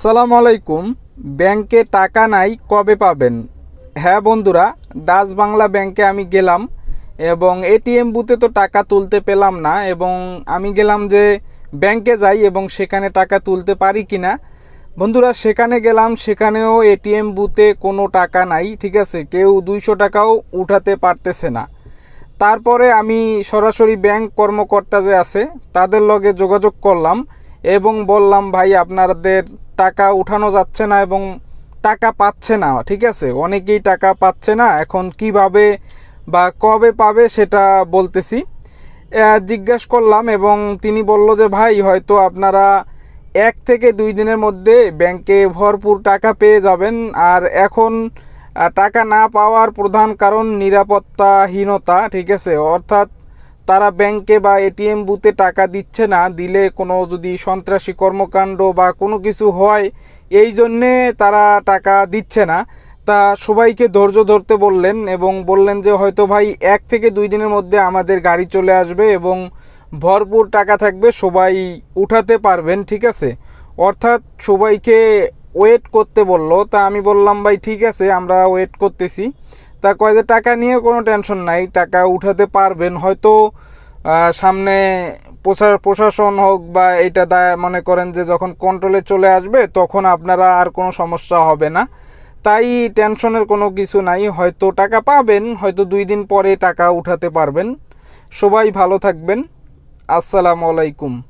সালাম আলাইকুম। ব্যাংকে টাকা নাই, কবে পাবেন? হ্যাঁ বন্ধুরা, ডাচ বাংলা ব্যাংকে আমি গেলাম এবং এটিএম বুথে তো টাকা তুলতে পেলাম না এবং আমি গেলাম যে ব্যাংকে যাই এবং সেখানে টাকা তুলতে পারি কি না বন্ধুরা, সেখানে গেলাম, সেখানেও এটিএম বুথে কোনো টাকা নাই, ঠিক আছে? কেউ দুইশো টাকাও উঠাতে পারতেছে না। তারপরে আমি সরাসরি ব্যাংক কর্মকর্তা যে আছে, তাদের লগে যোগাযোগ করলাম এবং বললাম, ভাই, আপনাদের টাকা উঠানো যাচ্ছে না এবং টাকা পাচ্ছে না, ঠিক আছে? অনেকেই টাকা পাচ্ছে না, এখন কীভাবে বা কবে পাবে সেটা বলতেছি। জিজ্ঞেস করলাম এবং তিনি বলল যে, ভাই, হয়তো আপনারা এক থেকে দুই দিনের মধ্যে ব্যাংকে ভরপুর টাকা পেয়ে যাবেন। আর এখন টাকা না পাওয়ার প্রধান কারণ নিরাপত্তাহীনতা, ঠিক আছে? অর্থাৎ তারা ব্যাংকে বা এটিএম বুথে টাকা দিচ্ছে না, দিলে কোনো যদি সন্ত্রাসী কর্মকাণ্ড বা কোনো কিছু হয়, এই জন্যে তারা টাকা দিচ্ছে না। তা সবাইকে ধৈর্য ধরতে বললেন এবং বললেন যে, হয়তো ভাই এক থেকে দুই দিনের মধ্যে আমাদের গাড়ি চলে আসবে এবং ভরপুর টাকা থাকবে, সবাই উঠাতে পারবেন, ঠিক আছে? অর্থাৎ সবাইকে ওয়েট করতে বলল। তা আমি বললাম, ভাই ঠিক আছে, আমরা ওয়েট করতেছি। তা কয় যে টাকা নিয়ে কোনো টেনশন নাই, টাকা উঠাতে পারবেন। হয়তো সামনে প্রশা- প্রশাসন হোক বা এটা দায় মনে করেন যে যখন কন্ট্রোলে চলে আসবে, তখন আপনারা আর কোনো সমস্যা হবে না। তাই টেনশনের কোনো কিছু নাই। হয়তো টাকা পাবেন, হয়তো দুই দিন পরে টাকা উঠাতে পারবেন। সবাই ভালো থাকবেন। আসসালামু আলাইকুম।